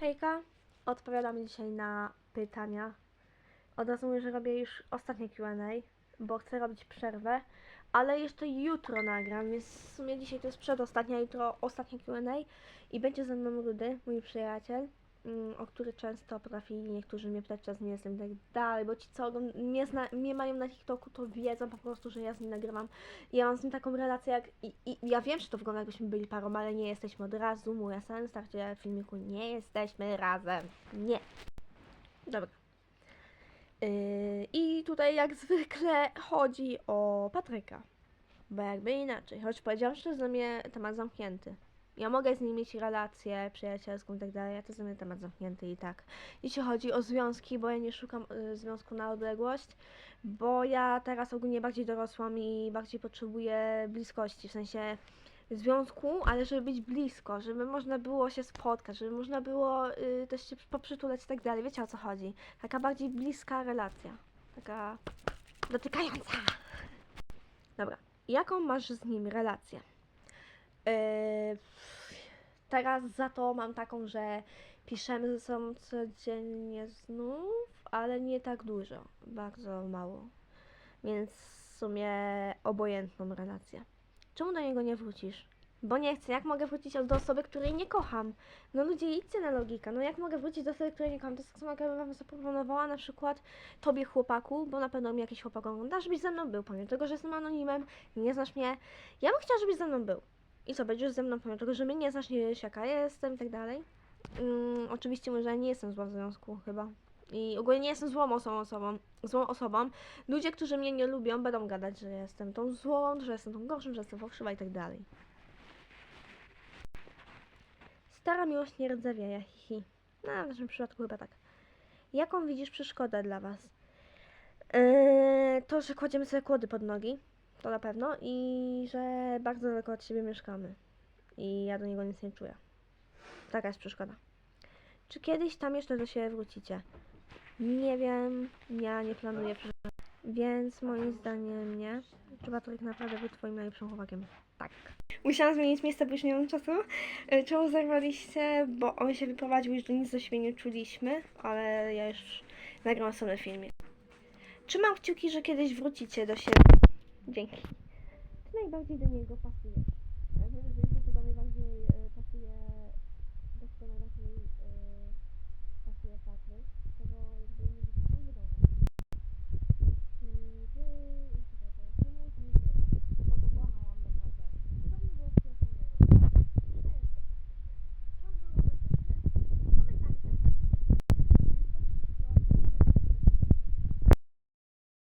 Hejka, odpowiadam dzisiaj na pytania. Od razu mówię, że robię już ostatnie Q&A, bo chcę robić przerwę, ale jeszcze jutro nagram, więc w sumie dzisiaj to jest przedostatnia, jutro ostatnie Q&A i będzie ze mną Rudy, mój przyjaciel, o który często potrafili niektórzy mnie pytać, czy z nim jestem i tak dalej, bo ci co mnie, zna- mnie mają na TikToku, to wiedzą po prostu, że ja z nim nagrywam. I ja mam z nim taką relację jak, i, i ja wiem, że to wygląda jakbyśmy byli parą, ale nie jesteśmy od razu, mój sens, tak w filmiku nie jesteśmy razem, nie. Dobra. Yy, I tutaj jak zwykle chodzi o Patryka. Bo jakby inaczej, choć powiedziałam, że dla mnie temat zamknięty. Ja mogę z nim mieć relację przyjacielską i tak dalej, a to jest dla temat zamknięty i tak. Jeśli chodzi o związki, bo ja nie szukam y, związku na odległość, bo ja teraz ogólnie bardziej dorosłam i bardziej potrzebuję bliskości, w sensie związku, ale żeby być blisko, żeby można było się spotkać, żeby można było y, też się poprzytulać i tak dalej. Wiecie o co chodzi? Taka bardziej bliska relacja. Taka dotykająca. Dobra. Jaką masz z nim relację? Yy, teraz za to mam taką, że piszemy ze sobą codziennie znów, ale nie tak dużo. Bardzo mało. Więc w sumie obojętną relację. Czemu do niego nie wrócisz? Bo nie chcę. Jak mogę wrócić do osoby, której nie kocham? No ludzie, idźcie na logikę. No jak mogę wrócić do osoby, której nie kocham? To jest tak samo, jakbym wam zaproponowała na przykład tobie chłopaku, bo na pewno mi jakiś chłopak ogląda, żebyś ze mną był, pomimo tego, że jestem anonimem, nie znasz mnie. Ja bym chciała, żebyś ze mną był. I co, będziesz ze mną pomimo tego, że mnie nie znasz, nie wiesz jaka jestem i tak dalej. Mm, oczywiście może nie jestem zła w związku chyba. I ogólnie nie jestem złą osobą, osobą, złą osobą. Ludzie, którzy mnie nie lubią, będą gadać, że jestem tą złą, że jestem tą gorszą, że jestem fałszywa i tak dalej. Stara miłość nie rdzewieje, hihi. No, w naszym przypadku chyba tak. Jaką widzisz przeszkodę dla Was? Yy, to, że kładziemy sobie kłody pod nogi, to na pewno, i że bardzo daleko od siebie mieszkamy. I ja do niego nic nie czuję. Taka jest przeszkoda. Czy kiedyś tam jeszcze do siebie wrócicie? Nie wiem, ja nie planuję. Więc moim zdaniem nie. Czy Patryk naprawdę był twoim najlepszym chłopakiem? Tak. Musiałam zmienić miejsce, bo już nie mam czasu. E, Czemu zerwaliście? Bo on się wyprowadził, już do nic do siebie nie czuliśmy, ale ja już nagrałam sobie filmie. Trzymam kciuki, że kiedyś wrócicie do siebie. Dzięki. Najbardziej do niego pasujesz.